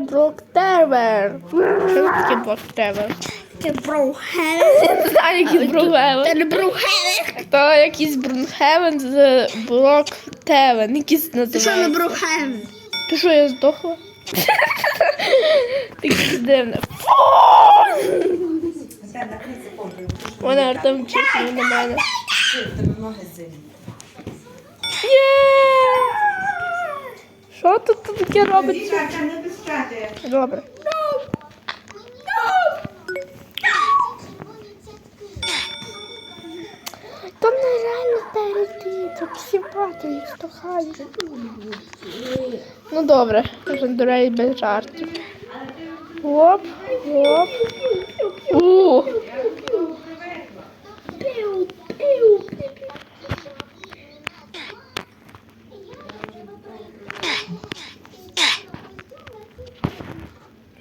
це Брок Тевер. Що? Це Броухевен. Знаю, який Брукхевен. Це не Броухевен. То якийсь Брунхевен з Брок Тевен. Якийсь Ти що не. Броухевен? Ти що, я здохла? Таке дивне. Вона Артем чекнув на мене. Є! Що тут таке робиться? Добре. Там нереально перейти, тут всі бати їх штовхають. Ну добре, вже дурей без жартів. Оп, оп. У.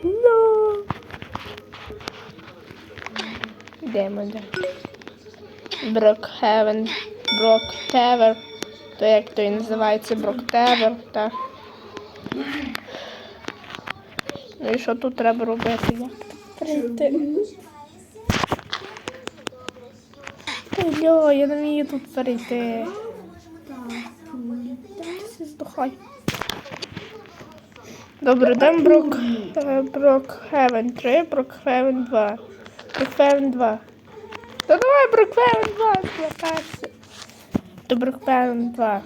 Ну. Йдемо далі. Брокхевен. Броктевер. То як то і називається Броктевер, так. Ну і що тут треба робити? Прийти? Алло, я не вмію тут перейти. Ти здохай. Добре, дам Брок, е, Брокхевен 3, Брокхевен 2. Брокхевен 2. Та давай Брокхевен 2, злякався. То Брокхевен 2.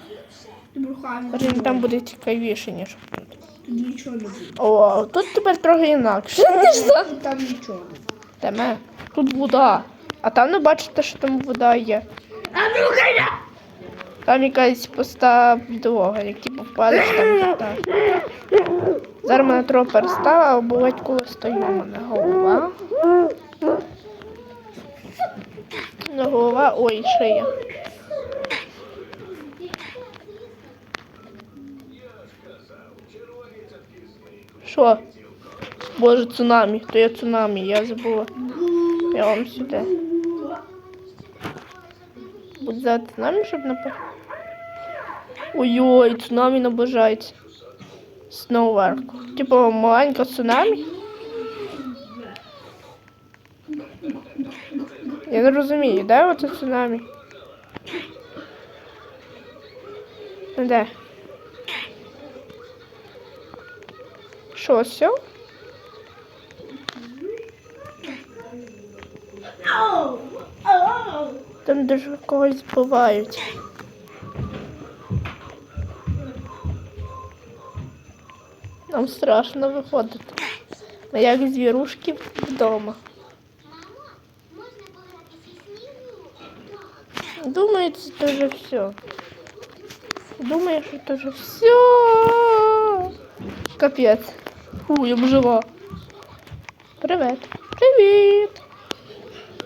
Броухевен. Може, там буде цікавіше, ніж тут. Тут нічого не буде. О, тут тепер трохи інакше, ніж там. Там нічого не буде. Теме. Тут вода. А там не бачите, що там вода є. А Броухевен! Там якась пуста підлога, як типу впадеш там так. Зараз мене трохи перестала, а бувать, коли стою, у мене голова. Не голова, ой, шия. Що? Боже, цунамі, то я цунамі, я забула. Я вам сюди. Будь за цунамі, щоб напав. Ой-ой, цунамі наближається. Сноуверку. Типу маленька цунамі. Я не розумію, де оце цунамі? Ну, Де? Що, все? Там дуже когось збивають. Нам страшно виходити. Ми як звірушки вдома. Думаю, це вже все. Думаю, що це вже все. Капець. Фу, я б жива. Привіт. Привіт.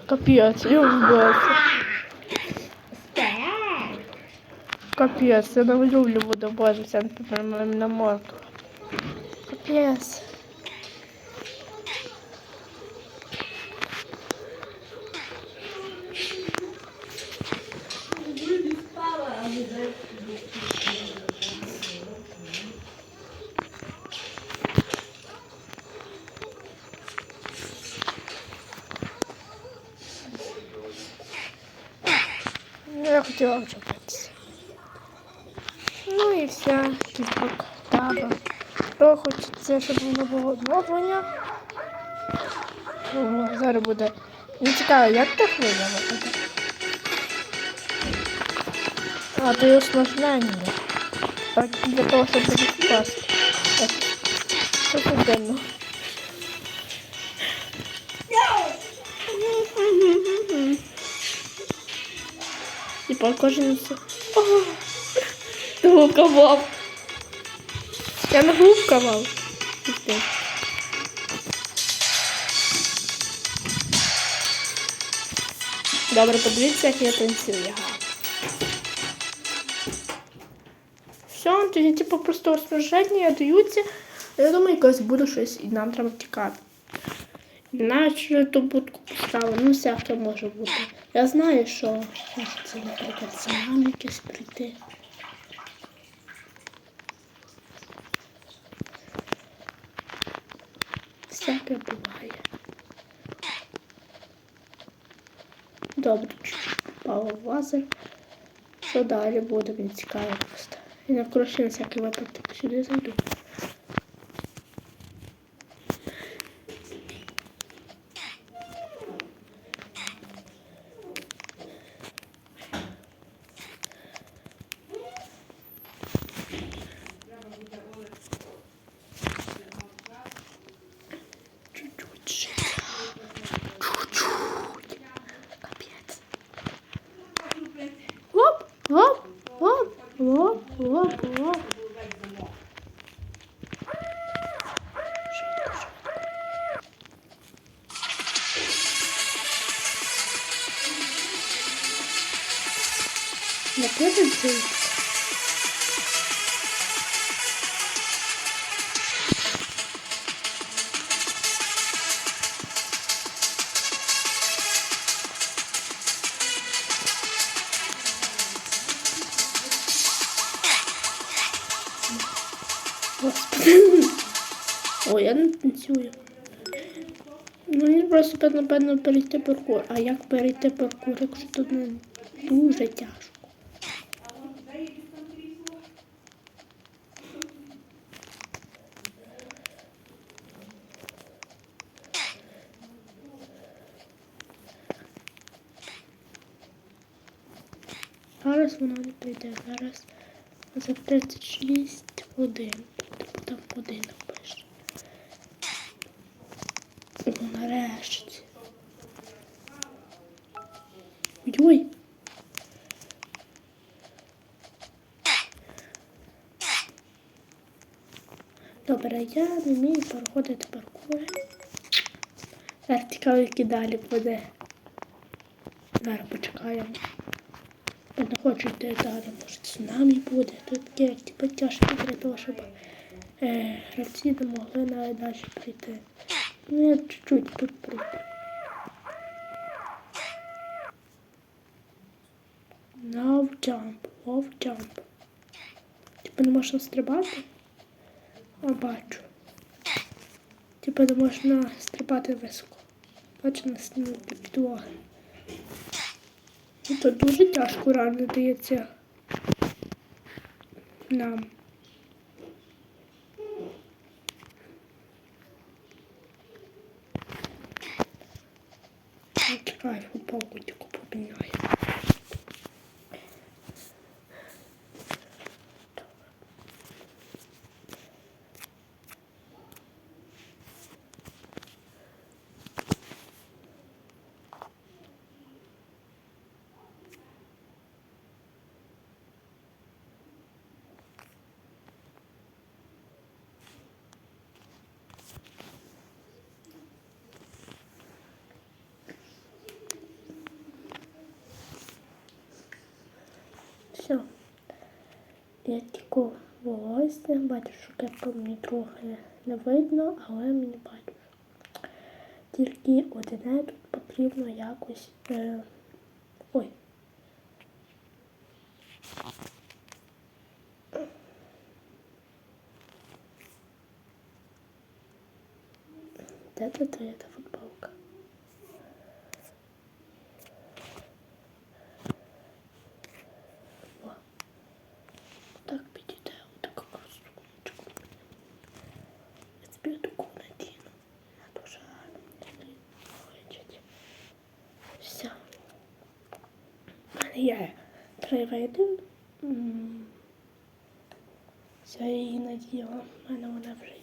Капець, я вбився. Капець, я не люблю воду, боже, це тепер на морду. Капець. Ну, я хотіла вчепитися. Ну і все, кіпок таба. То хочеться, щоб воно було оновлення. О, зараз буде. Не цікаво, як хвиля буде. А, то є. Так, для того, щоб буде впасти. Так. Це дивно? Типа кожен. Я не гукавав. Пиздець. Добре, подивіться, як я танцюю. Все, тоді типу просто освіження даються. Я думаю, якось буде щось і нам треба втікати. Наче ту будку поставили, ну всяке може бути. Я знаю, що це, наприклад, самам якесь прийти. Всяке буває. Добре, чуть-чуть попало в лазер. Що далі буде, мені цікаво просто. І на всякий випадок сюди зайду. Наперед зайти. Господи. Ой, я не танцюю. Ну, він просто певно, напевно, перейти паркур. А як перейти паркур, якщо тут не дуже тяжко? Зараз не прийде. Зараз за 36 годин. Типу там година пише. О, нарешті. Ой. Добре, я не вмію проходити паркури. Зараз цікаво, які далі буде. Зараз почекаємо. Не хочу йти далі, може цунамі буде. Тут таке типу, тяжко для того, щоб е, гравці не могли навіть далі прийти. Ну, я чуть-чуть тут прийду. Love jump, love jump. Типу не можна стрибати? А бачу. Типу не можна стрибати високо. Бачу на снігу підлоги. І то дуже тяжко реально дається нам. Я Чекай, футболку тільки поміняю. Все. Я тільки волосся, що кепка мені трохи не видно, але мені бачу. Тільки одне тут потрібно якось. Е... Ой. Де це твоя та футболка? О. Так підійде отака красунечка. Я собі таку надіну. Вона дуже гарно мені виходить. Все. У мене є три види. М. Її наділа. У мене вона вже